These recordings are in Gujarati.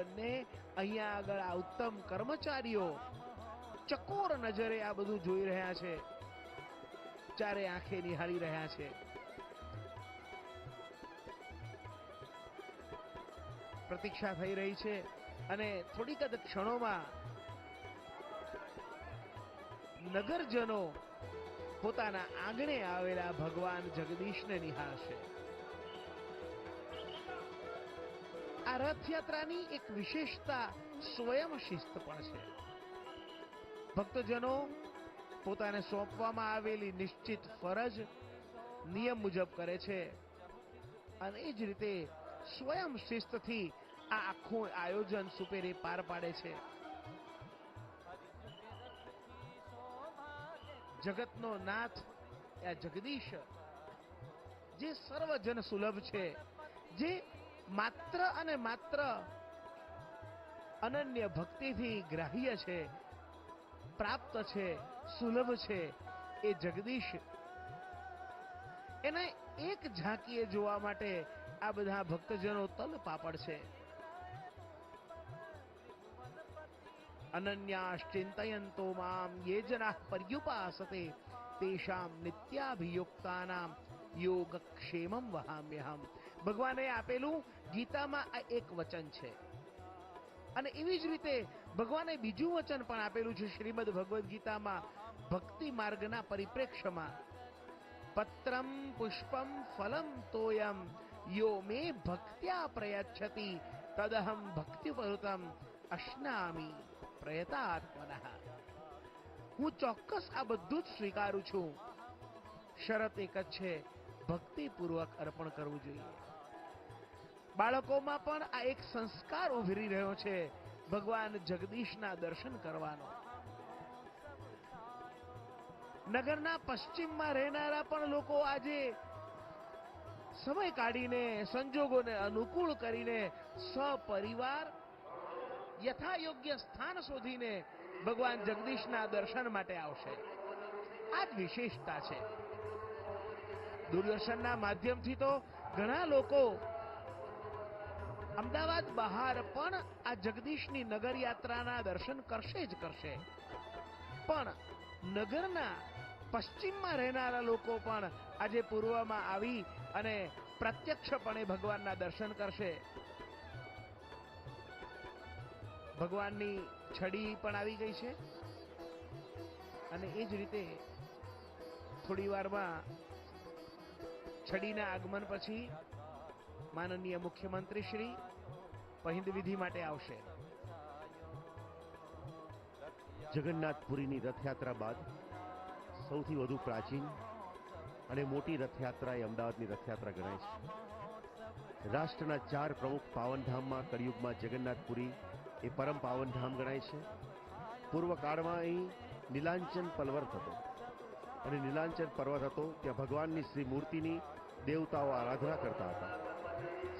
બંને અહીંયા આગળ આ ઉત્તમ કર્મચારીઓ ચકોર નજરે આ બધું જોઈ રહ્યા છે. ચારે આંખે નિહાળી રહ્યા છે. પ્રતીક્ષા થઈ રહી છે અને થોડીક જ ક્ષણોમાં નગરજનો પોતાના આંગણે આવેલા ભગવાન જગદીશને નિહાળશે. આ રથયાત્રાની એક વિશેષતા સ્વયં શિસ્ત પણ છે. ભક્તજનો પોતાને સોંપવામાં આવેલી નિશ્ચિત ફરજ, નિયમ મુજબ કરે છે અને એ જ રીતે સ્વયં શિસ્તથી આ આખું આયોજન સુપેરે પાર પાડે છે. જગતનો નાથ આ જગદીશ, જે સર્વજન સુલભ છે, જે માત્ર અને માત્ર અનન્ય ભક્તિથી ગ્રાહ્ય છે, પ્રાપ્ત છે, સુલભ છે એ જગદીશ. એને એક ઝાંકીએ જોવા માટે આ બધા ભક્તજનો તલ પાપડ છે. અનન્યાશ્ચિંતયંતો મામ યે જના પર્યુપાસતે તેષામ નિત્યાભિયુક્તાનામ યોગક્ષેમમ વહામ્યહમ. ભગવાને આપેલું ગીતામાં આ એક વચન છે. અને એવી જ રીતે ભગવાને બીજું વચન પણ આપેલું છે શ્રીમદ ભગવદ્ ગીતામાં, ભક્તિ માર્ગના પરિપ્રેક્ષ્યમાં. પત્રમ પુષ્પમ ફલમ તોયમ, યો મે ભક્ત્યા પ્રયચ્છતિ, તદહમ ભક્તિપરુતમ અશ્નામી પ્રયતાત્મનઃ. હું ચોક્કસ આ બધું જ સ્વીકારું છું. શરત એક જ છે, ભક્તિપૂર્વક અર્પણ કરવું જોઈએ. બાળકોમાં પણ આ એક સંસ્કાર ઉભરી રહ્યો છે, ભગવાન જગદીશના દર્શન કરવાનો. નગરના પશ્ચિમમાં રહેનારા પણ લોકો આજે સમય કાઢીને, સંજોગોને અનુકૂળ કરીને સપરિવાર યથાયોગ્ય સ્થાન શોધીને ભગવાન જગદીશના દર્શન માટે આવશે. આ જ વિશેષતા છે. દૂરદર્શનના માધ્યમથી તો ઘણા લોકો અમદાવાદ બહાર પણ આ જગદીશની નગર યાત્રાના દર્શન કરશે જ કરશે. પણ નગરના પશ્ચિમમાં રહેનારા લોકો પણ આજે પૂર્વમાં આવી અને પ્રત્યક્ષપણે ભગવાનના દર્શન કરશે. ભગવાનની છડી પણ આવી ગઈ છે. અને એ જ રીતે થોડી વારમાં છડીના આગમન પછી માનનીય મુખ્યમંત્રી શ્રી વિધિ માટે આવશે. જગન્નાથપુરીની રથયાત્રા બાદ સૌથી વધુ પ્રાચીન અને મોટી રથયાત્રા એ અમદાવાદની રથયાત્રા ગણાય છે. રાષ્ટ્રના ચાર પ્રમુખ પાવનધામમાં કળિયુગમાં જગન્નાથપુરી એ પરમ પાવનધામ ગણાય છે. પૂર્વકાળમાં અહીં નીલાંચન પર્વત હતો. અને નીલાંચન પર્વત હતો ત્યાં ભગવાનની શ્રી મૂર્તિની દેવતાઓ આરાધના કરતા હતા.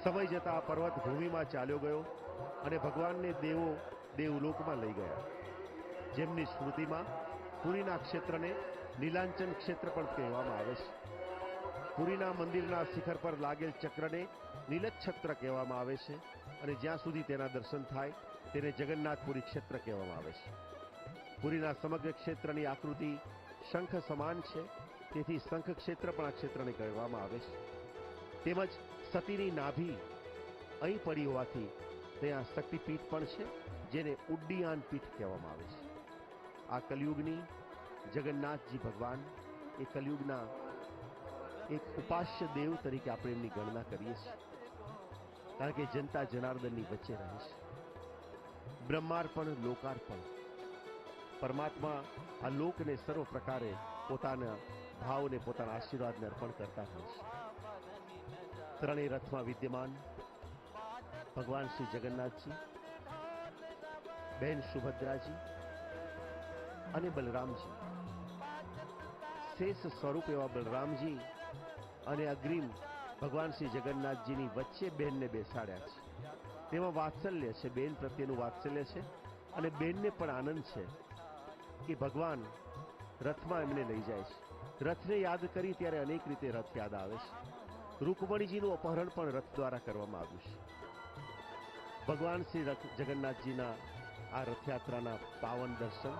સમય જતાં આ પર્વત ભૂમિમાં ચાલ્યો ગયો અને ભગવાનને દેવો દેવલોકમાં લઈ ગયા. જેમની સ્મૃતિમાં પુરીના ક્ષેત્રને નીલાંચન ક્ષેત્ર પણ કહેવામાં આવે છે. પુરીના મંદિરના શિખર પર લાગેલ ચક્રને નીલચ્છત્ર કહેવામાં આવે છે અને જ્યાં સુધી તેના દર્શન થાય, તેને જગન્નાથપુરી ક્ષેત્ર કહેવામાં આવે છે. પુરીના સમગ્ર ક્ષેત્રની આકૃતિ શંખ સમાન છે, તેથી શંખ ક્ષેત્ર પણ આ ક્ષેત્રને કહેવામાં આવે છે. તેમજ સતીની નાભી અહીં પડી હોવાથી ત્યાં શક્તિપીઠ પણ છે, જેને ઉડ્ડિયાન પીઠ કહેવામાં આવે છે. આ કલયુગની જગન્નાથજી ભગવાન એ કલયુગના એક ઉપાસ્ય દેવ તરીકે આપણે એમની ગણના કરીએ છીએ. કારણ કે જનતા જનાર્દનની વચ્ચે રહે છે. બ્રહ્માર્પણ, લોકાર્પણ. પરમાત્મા આ લોકને સર્વ પ્રકારે પોતાના ભાવને, પોતાના આશીર્વાદને અર્પણ કરતા હોય છે. ત્રણેય રથમાં વિદ્યમાન ભગવાન શ્રી જગન્નાથજી, બેન સુભદ્રાજી અને બલરામજી. શેષ સ્વરૂપ એવા બલરામજી અને અગ્રીમ ભગવાન શ્રી જગન્નાથજીની વચ્ચે બહેનને બેસાડ્યા છે. તેમાં વાત્સલ્ય છે, બેન પ્રત્યેનું વાત્સલ્ય છે અને બેનને પણ આનંદ છે કે ભગવાન રથમાં એમને લઈ જાય છે. રથને યાદ કરી ત્યારે અનેક રીતે રથ યાદ આવે છે. રૂકમણીજીનું અપહરણ પણ રથ દ્વારા કરવામાં આવ્યું છે. ભગવાન શ્રી જગન્નાથજીના આ રથયાત્રાના પાવન દર્શન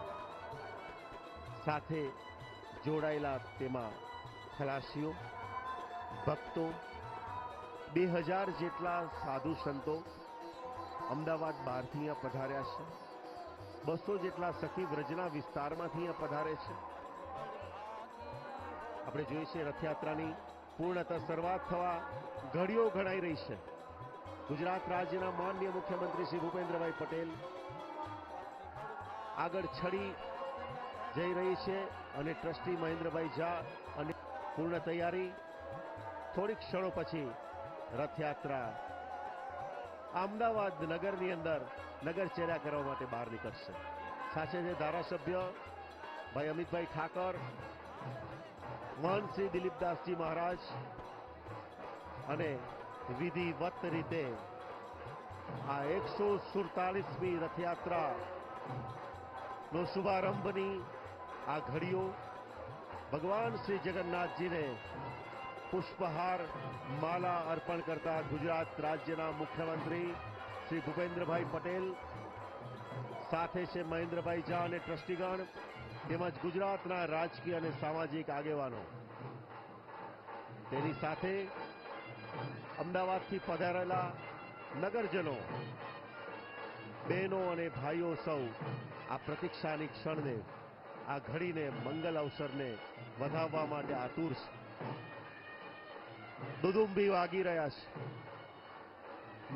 સાથે જોડાયેલા તેમાં ખલાસીઓ ભક્તો, બે હજાર જેટલા સાધુ સંતો અમદાવાદ બહારથી અહીંયા પધાર્યા છે. બસો જેટલા સખી વ્રજના વિસ્તારમાંથી અહીંયા પધારે છે. આપણે જોઈએ છીએ રથયાત્રાની પૂર્ણતઃ શરૂઆત થવા ઘડીઓ ઘડાઈ રહી છે. ગુજરાત રાજ્યના માનનીય મુખ્યમંત્રી શ્રી ભૂપેન્દ્રભાઈ પટેલ આગળ છડી જઈ રહી છે અને ટ્રસ્ટી મહેન્દ્રભાઈ ઝા અને પૂર્ણ તૈયારી. થોડીક ક્ષણો પછી રથયાત્રા અમદાવાદ નગરની અંદર નગરચર્યા કરવા માટે બહાર નીકળશે. સાથે છે ધારાસભ્ય ભાઈ અમિતભાઈ ઠાકર મહંત દિલીપદાસજી મહારાજ અને વિધિવત રીતે આ એકસો સુડતાલીસમી રથયાત્રા નો શુભારંભની આ ઘડીઓ ભગવાન શ્રી જગન્નાથજીને પુષ્પહાર માલા અર્પણ કરતા ગુજરાત રાજ્યના મુખ્યમંત્રી શ્રી ભૂપેન્દ્રભાઈ પટેલ, સાથે છે મહેન્દ્રભાઈ ઝા અને ટ્રસ્ટીગણ. તેમજ ગુજરાતના રાજકીય અને સામાજિક આગેવાનો. તેની સાથે અમદાવાદથી પધારેલા નગરજનો, બહેનો અને ભાઈઓ સૌ આ પ્રતીક્ષાની ક્ષણને, આ ઘડીને મંગલ અવસરને વધાવવા માટે આતુર છે દુદુંબી વાગી રહ્યા છે.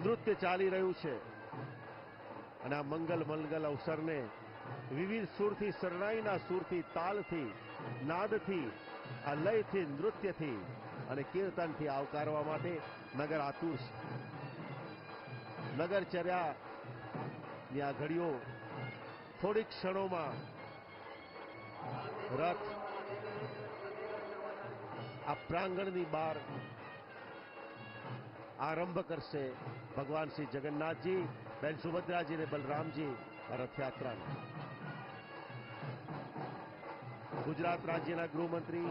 નૃત્ય ચાલી રહ્યું છે. અને આ મંગલ મંગલ અવસરને વિવિધ સુરથી શરણાઈના સુરથી, તાલથી, નાદથી આ લયથી નૃત્યથી અને કીર્તનથી આવકારવા માટે નગર આતુર છે. નગરચર્યાની આ ઘડીઓ થોડીક ક્ષણોમાં રથ આ પ્રાંગણની બહાર આરંભ કરશે ભગવાન શ્રી જગન્નાથજી, બેન સુભદ્રાજી અને બલરામજી રથયાત્રાનો. ગુજરાત રાજ્યના ગૃહમંત્રી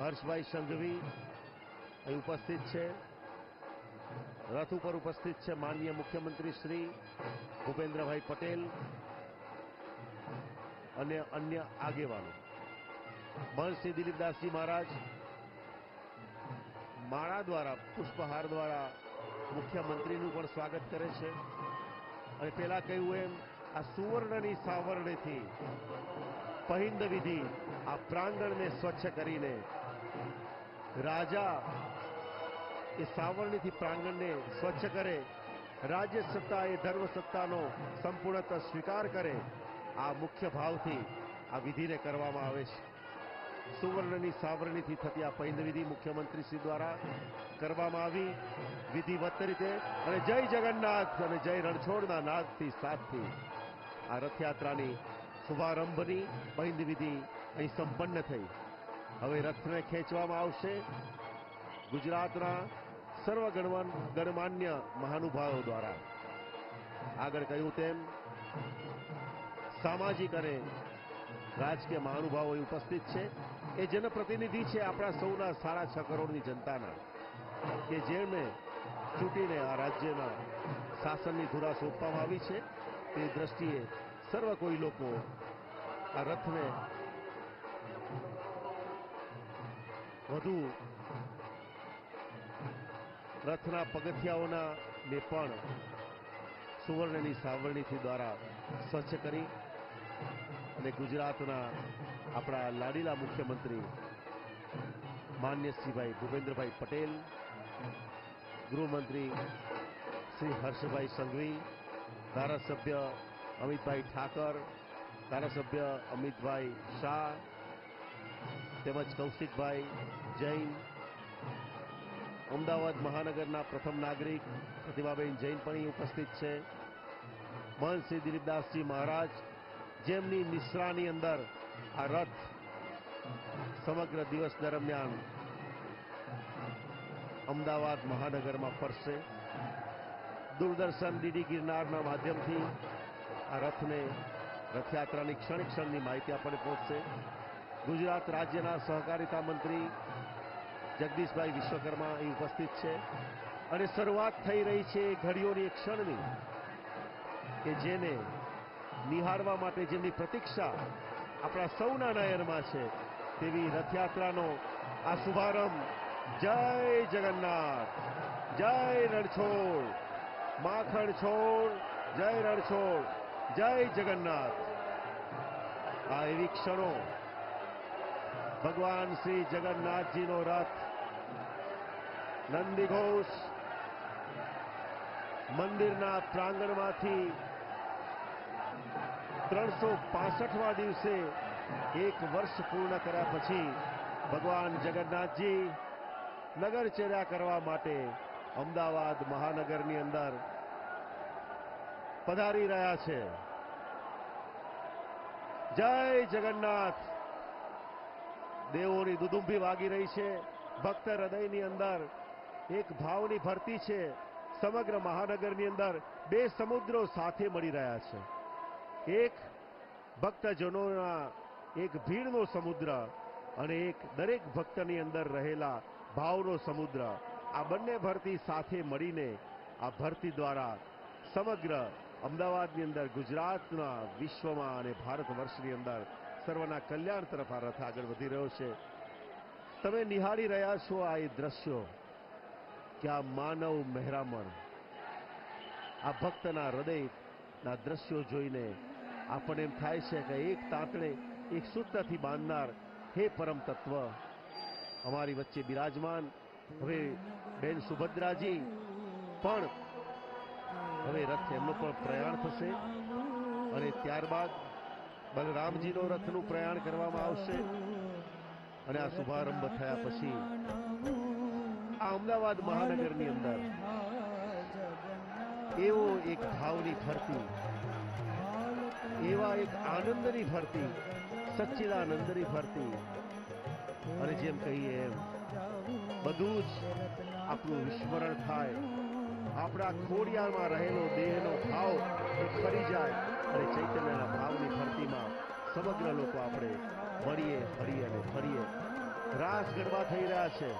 હર્ષભાઈ સંઘવી અહીં ઉપસ્થિત છે. રથ ઉપર ઉપસ્થિત છે માનનીય મુખ્યમંત્રી શ્રી ભૂપેન્દ્રભાઈ પટેલ અને અન્ય આગેવાનો. મહંત શ્રી દિલીપદાસજી મહારાજ માળા દ્વારા, પુષ્પહાર દ્વારા મુખ્યમંત્રીનું પણ સ્વાગત કરે છે. અને પેલા કહ્યું એમ, આ સુવર્ણની સાવરણેથી પહિંદ વિધિ આ પ્રાંગણને સ્વચ્છ કરીને રાજા એ સાવરણીથી પ્રાંગણને સ્વચ્છ કરે, રાજ્ય સત્તા એ ધર્મ સત્તાનો સંપૂર્ણત સ્વીકાર કરે, આ મુખ્ય ભાવથી આ વિધિને કરવામાં આવે છે. સુવર્ણની સાવરણીથી થતી આ પૈંદ વિધિ મુખ્યમંત્રી શ્રી દ્વારા કરવામાં આવી. વિધિવત રીતે અને જય જગન્નાથ અને જય રણછોડના નાદથી સાથથી આ રથયાત્રાની શુભારંભની વિધિ અહીં સંપન્ન થઈ. હવે રથને ખેંચવામાં આવશે ગુજરાતના સર્વ ગણમાન્ય મહાનુભાવો દ્વારા. આગળ કહ્યું તેમ, સામાજિક અને રાજકીય મહાનુભાવો ઉપસ્થિત છે. એ જનપ્રતિનિધિ છે આપણા સૌના સાડા છ કરોડની જનતાના, કે જેમને ચૂંટીને આ રાજ્યના શાસનની ધુરા સોંપવામાં આવી છે. તે દ્રષ્ટિએ સર્વ કોઈ લોકો આ રથને વધુ રથના પગથિયાઓના ને પણ સુવર્ણની સાવરણીથી દ્વારા સ્વચ્છ કરી અને ગુજરાતના આપણા લાડીલા મુખ્યમંત્રી માન્ય શ્રીભાઈ ભૂપેન્દ્રભાઈ પટેલ, ગૃહમંત્રી શ્રી હર્ષભાઈ સંઘવી, ધારાસભ્ય અમિતભાઈ ઠાકર ધારાસભ્ય અમિતભાઈ શાહ તેમજ કૌશિકભાઈ જૈન, અમદાવાદ મહાનગરના પ્રથમ નાગરિક પ્રતિભાબેન જૈન પણ ઉપસ્થિત છે. મહંત શ્રી દિલીપદાસજી મહારાજ, જેમની નિશ્રાની અંદર આ રથ સમગ્ર દિવસ દરમિયાન અમદાવાદ મહાનગરમાં ફરશે. દૂરદર્શન ડીડી ગિરનારના માધ્યમથી આ રથને રથયાત્રાની ક્ષણ ક્ષણની માહિતી આપણને પહોંચશે. ગુજરાત રાજ્યના સહકારિતા મંત્રી જગદીશભાઈ વિશ્વકર્મા અહીં ઉપસ્થિત છે. અને શરૂઆત થઈ રહી છે ઘડીઓની ક્ષણની, કે જેને નિહાળવા માટે જેમની પ્રતીક્ષા આપણા સૌના નયનમાં છે, તેવી રથયાત્રાનો આ શુભારંભ. જય જગન્નાથ, જય રણછોડ માખણ છોડ જય રણછોડ. જય જગન્નાથ આ એવી ક્ષણો ભગવાન શ્રી જગન્નાથજીનો રથ નંદીઘોષ મંદિરના પ્રાંગણમાંથી ત્રણસો પાસઠવા દિવસે એક વર્ષ પૂર્ણ કર્યા પછી ભગવાન જગન્નાથજી નગરચર્યા કરવા માટે અમદાવાદ મહાનગરની અંદર પધારી રહ્યા છે. જય જગન્નાથ. દેવોની દુદુંભી વાગી રહી છે. ભક્ત હૃદયની અંદર એક ભાવની ભરતી છે. સમગ્ર મહાનગરની અંદર બે સમુદ્રો સાથે મળી રહ્યા છે. એક ભક્તજનોના એક ભીડનો સમુદ્ર અને એક દરેક ભક્તની અંદર રહેલા ભાવનો સમુદ્ર. આ બંને ભરતી સાથે મળીને આ ભરતી દ્વારા સમગ્ર અમદાવાદની અંદર, ગુજરાતના વિશ્વમાં અને ભારત વર્ષની અંદર સર્વના કલ્યાણ તરફ આ રથ આગળ વધી રહ્યો છે. તમે નિહાળી રહ્યા છો આ એ દ્રશ્યો કે આ માનવ મહેરામણ, આ ભક્તના હૃદયના દ્રશ્યો જોઈને આપણને એમ થાય છે કે એક તાંતણે, એક સૂત્રથી બાંધનાર હે પરમ તત્વ, અમારી વચ્ચે બિરાજમાન. હવે બેન સુભદ્રાજી, પણ હવે રથ એમનો પણ પ્રયાણ થશે અને ત્યારબાદ બલરામજીનો રથનું પ્રયાણ કરવામાં આવશે અને આ શુભારંભ થયા પછી આ અમદાવાદ મહાનગરની અંદર એવો એક ભાવની ફરતી એવા એક આનંદની ફરતી સચ્ચિદાનંદની ફરતી અને જેમ કહીએ એમ બધું જ આપણું વિસ્મરણ થાય. આપણા ખોડિયામાં રહેલો દેહનો ભાવ ફરી જાય અને ચૈતન્યના ભાવની ફરતીમાં સમગ્ર લોકો આપણે મળીએ, ફરીએ અને ફરીએ. રાસ ગરબા થઈ રહ્યા છે.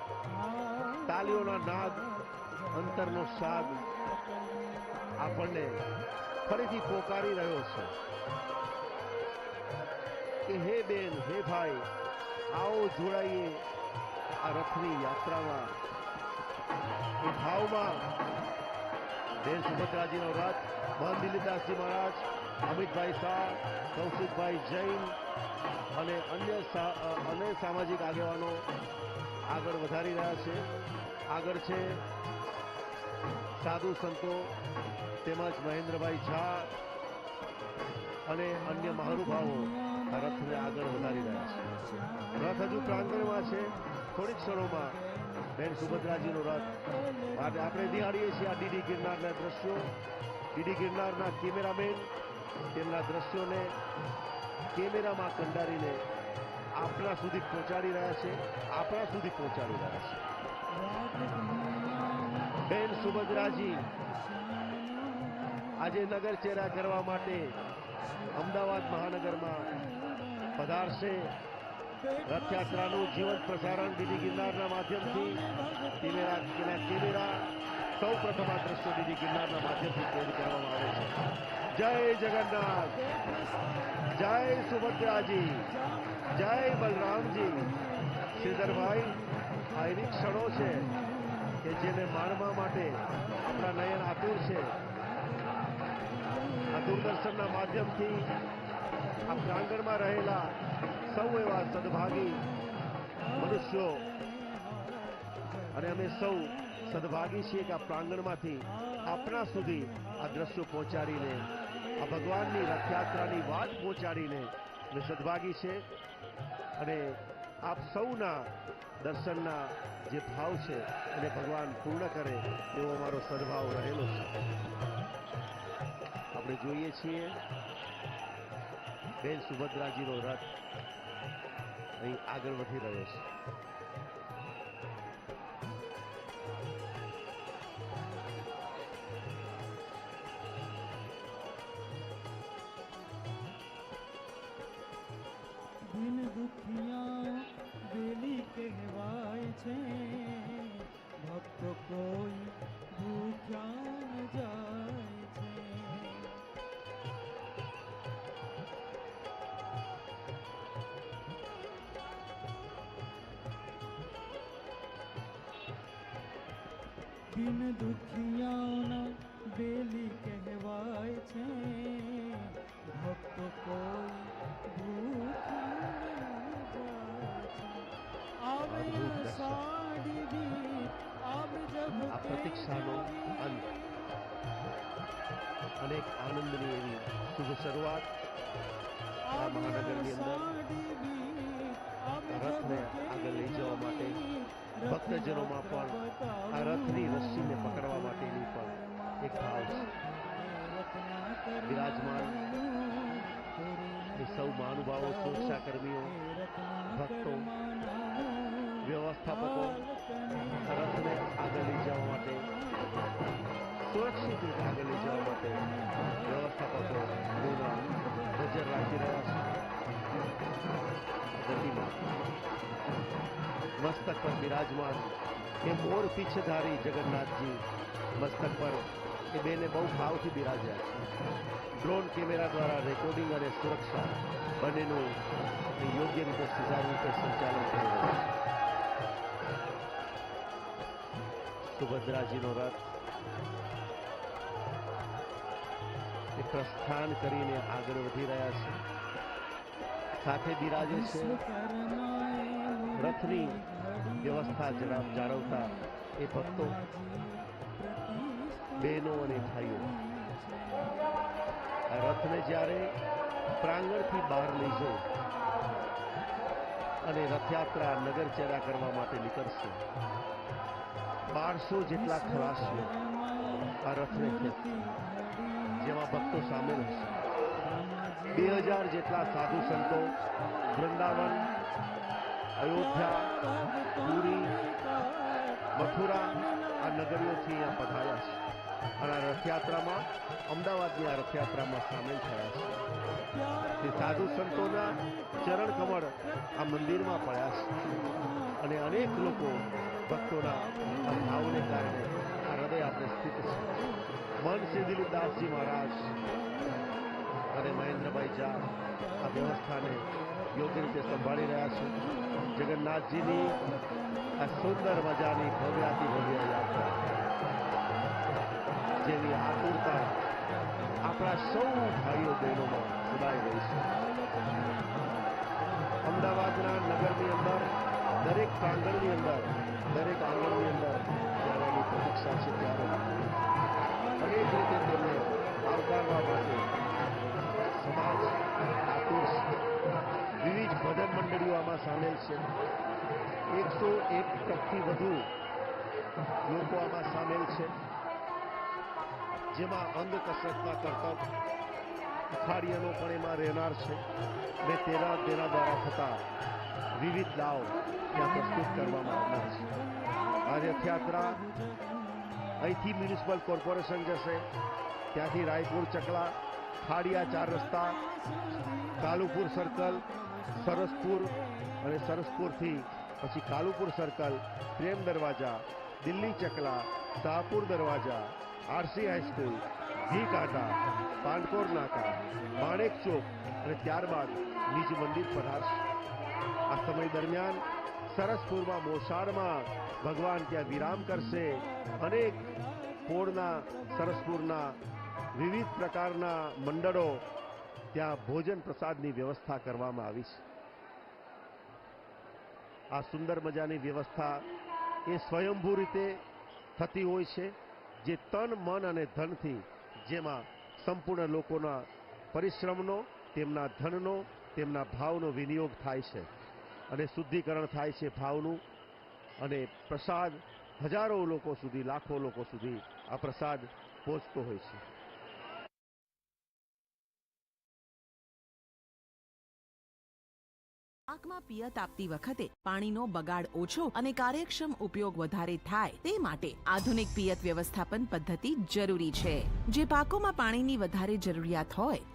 તાલીઓના નાદ, અંતરનો સાગ આપણને ફરીથી પોકારી રહ્યો છે કે હે બેન, હે ભાઈ, આવો જોડાઈએ આ રથની યાત્રામાં. ભાવમાં બેન સુભદ્રાજીનો રથ મહંત દિલીપદાસજી મહારાજ, અમિતભાઈ શાહ, કૌશિકભાઈ જૈન અને અન્ય અન્ય સામાજિક આગેવાનો આગળ વધારી રહ્યા છે. આગળ છે સાધુ સંતો, તેમજ મહેન્દ્રભાઈ ઝા અને અન્ય મહાનુભાવો રથને આગળ વધારી રહ્યા છે. રથ હજુ પ્રાંગણમાં છે. થોડીક ક્ષણોમાં બેન સુભદ્રાજીનો રથ. માટે આપણે નિહાળીએ છીએ આ ડીડી ગિરનારના દ્રશ્યો. ડીડી ગિરનારના કેમેરામેન તેમના દ્રશ્યોને કેમેરામાં કંડારીને આપણા સુધી પહોંચાડી રહ્યા છે, આપણા સુધી પહોંચાડી રહ્યા છે. બેન સુભદ્રાજી, આજે નગરચેરા કરવા માટે અમદાવાદ મહાનગરમાં પધારશે. રથયાત્રાનું જીવંત પ્રસારણ દીદી ગિરનારના માધ્યમથી. Camera camera. સૌ પ્રથમ આ દ્રશ્યો દીદી ગિરનારના માધ્યમથી કેદ કરવામાં આવે છે. જય જગન્નાથ. જય સુભદ્રાજી. જય બલરામજી. શ્રીધરભાઈ, આ એવી ક્ષણો છે કે જેને માણવા માટે આપણા નયન આતુર છે. આ દૂરદર્શનના માધ્યમથી આ પ્રાંગણમાં રહેલા સૌ એવા સદભાગી મનુષ્યો. અને અમે સૌ સદભાગી છીએ કે આ પ્રાંગણમાંથી આપણા સુધી આ દ્રશ્યો પહોંચાડીને, આ ભગવાનની રથયાત્રાની વાત પહોંચાડીને અમે સદભાગી છે. અને આપ સૌના દર્શનના જે ભાવ છે, એને ભગવાન પૂર્ણ કરે એવો અમારો સદભાવ રહેલો છે. આપણે જોઈએ છીએ બેન સુભદ્રાજીનો રથ અહીં આગળ વધી રહ્યો છે. દિન દુખિયા બેલી કહેવાય છે. ભક્ત કોઈ ભૂખ્યા દિન દુખિયાઓના બેલી કહેવાય છે ભક્તો કોઈ ભૂખ આવે અદ્ભુત દર્શન. સાડી બી આબ જબ આ પ્રતીક્ષાનો અંત અને એક આનંદની એવી શુભ શરૂઆત આ મહાનગરની અંદર રથને આગળ લઈ જવા માટે ભક્તજનોમાં પણ આ રથની રસ્સીને પકડવા માટેની પણ એક ભાવ છે. બિરાજમાન એ સૌ મહાનુભાવો સુરક્ષાકર્મીઓ ભક્તો, વ્યવસ્થાપકો રથને આગળ લઈ જવા માટે, સુરક્ષિત રીતે આગળ લઈ જવા માટે વ્યવસ્થાપકો પૂર્ણ નજર રાખી રહ્યા છે. મસ્તક પર બિરાજમાન એ મોર પીછધારી જગન્નાથજી. મસ્તક પર એ બેને બહુ ભાવથી બિરાજ્યા છે. ડ્રોન કેમેરા દ્વારા રેકોર્ડિંગ અને સુરક્ષા બંનેનું યોગ્ય રીતે સુચારુ રીતે સંચાલન થઈ રહ્યું છે. સુભદ્રાજીનો રથ એ પ્રસ્થાન કરીને આગળ વધી રહ્યા છે. સાથે બિરાજે છે. રથની વ્યવસ્થા જાળવતા એ ભક્તો બહેનો અને ભાઈઓ. રથને જ્યારે પ્રાંગણથી બહાર લઈ જવું અને રથયાત્રા નગરચર્યા કરવા માટે નીકળશે, બારસો જેટલા ખલાસીઓ આ રથને જેમાં ભક્તો સામેલ હશે. બે હજાર જેટલા સાધુ સંતો વૃંદાવન અયોધ્યા, પુરી, મથુરા આ નગરીઓથી અહીંયા પધાર્યા છે. અને આ રથયાત્રામાં, અમદાવાદની આ રથયાત્રામાં સામેલ થયા છે. તે સાધુ સંતોના ચરણ કમળ આ મંદિરમાં પડ્યા છે. અને અનેક લોકો ભક્તોના ભાવને કારણે આ રથયાત્રા સ્થિત છે. મન સિદ્ધિદાસજી મહારાજ અને મહેન્દ્રભાઈ ઝા આ વ્યવસ્થાને યોગ્ય રીતે સંભાળી રહ્યા છે. જગન્નાથજીની આ સુંદર મજાની ભવ્યાતી ભવ્ય યાત્રા. જેની આતુરતા આપણા સૌ ભાઈઓ બહેનોમાં સદાય રહી છે. અમદાવાદના નગરની અંદર, દરેક પ્રાંગણની અંદર, દરેક આંગણની અંદર છે. એકસો એક ટકથી વધુ લોકો આમાં સામેલ છે. જેમાં અંગ કસરતના કરતબ, અખાડીયાનો પણ એમાં રહેનાર છે. અને તેના તેના દ્વારા થતા વિવિધ દાવ ત્યાં પ્રસ્તુત કરવામાં આવનાર છે. આ રથયાત્રા અહીંથી મ્યુનિસિપલ કોર્પોરેશન જશે. ત્યાંથી રાયપુર ચકલા, ખાડિયા ચાર રસ્તા, કાલુપુર સર્કલ સરસપુર અને સરસપુરથી પછી કાલુપુર સર્કલ, પ્રેમ દરવાજા, દિલ્હી ચકલા, શાહપુર દરવાજા, આરસી હાઈસ્કૂલ, ઘી કાંટા પાંડકોર નાકા, માણેક ચોક અને ત્યારબાદ નિજ મંદિર પધારશે. આ સમય દરમિયાન સરસપુરમાં મોસાળમાં ભગવાન ત્યાં વિરામ કરશે. અનેક પોળના, સરસપુરના વિવિધ પ્રકારના મંડળો ત્યાં ભોજન પ્રસાદની વ્યવસ્થા કરવામાં આવી છે. આ સુંદર મજાની વ્યવસ્થા એ સ્વયંભૂ રીતે થતી હોય છે, જે તન, મન અને ધનથી, જેમાં સંપૂર્ણ લોકોના પરિશ્રમનો, તેમના ધનનો, તેમના ભાવનો વિનિયોગ થાય છે અને શુદ્ધિકરણ થાય છે ભાવનું. અને પ્રસાદ હજારો લોકો સુધી, લાખો લોકો સુધી આ પ્રસાદ પહોંચતો હોય છે. પાકમાં પિયત આપતી વખતે પાણીનો બગાડ ઓછો અને કાર્યક્ષમ ઉપયોગ વધારે થાય તે માટે આધુનિક પિયત વ્યવસ્થાપન પદ્ધતિ જરૂરી છે. જે પાકોમાં પાણીની વધારે જરૂરિયાત હોય